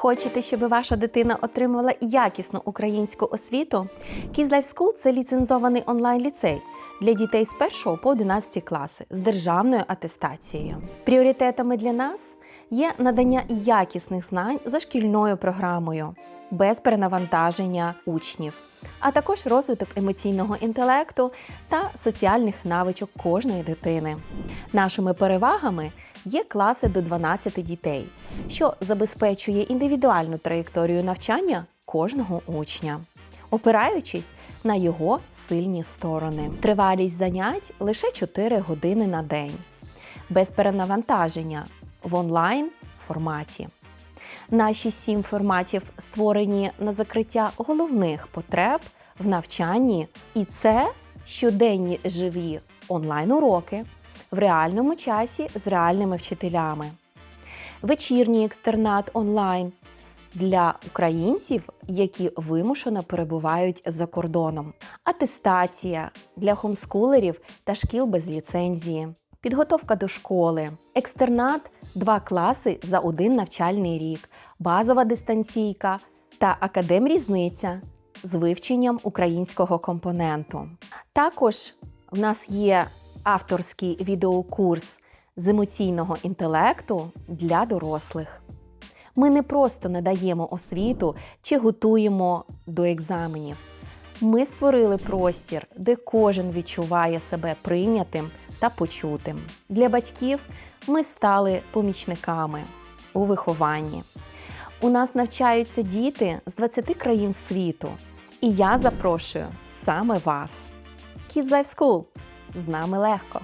Хочете, щоб ваша дитина отримувала якісну українську освіту? Kids Life School – це ліцензований онлайн-ліцей для дітей з 1 по 11 класи з державною атестацією. Пріоритетами для нас є надання якісних знань за шкільною програмою, без перенавантаження учнів, а також розвиток емоційного інтелекту та соціальних навичок кожної дитини. Нашими перевагами є класи до 12 дітей, що забезпечує індивідуальну траєкторію навчання кожного учня, опираючись на його сильні сторони. Тривалість занять лише 4 години на день, без перенавантаження в онлайн форматі. Наші сім форматів створені на закриття головних потреб в навчанні, і це щоденні живі онлайн-уроки в реальному часі з реальними вчителями, вечірній екстернат онлайн. Для українців, які вимушено перебувають за кордоном, атестація для хомскулерів та шкіл без ліцензії, підготовка до школи, екстернат два класи за один навчальний рік, базова дистанційка та академрізниця з вивченням українського компоненту. Також в нас є авторський відеокурс з емоційного інтелекту для дорослих. Ми не просто надаємо освіту чи готуємо до екзаменів. Ми створили простір, де кожен відчуває себе прийнятим та почутим. Для батьків ми стали помічниками у вихованні. У нас навчаються діти з 20 країн світу, і я запрошую саме вас. Kids Life School. З нами легко.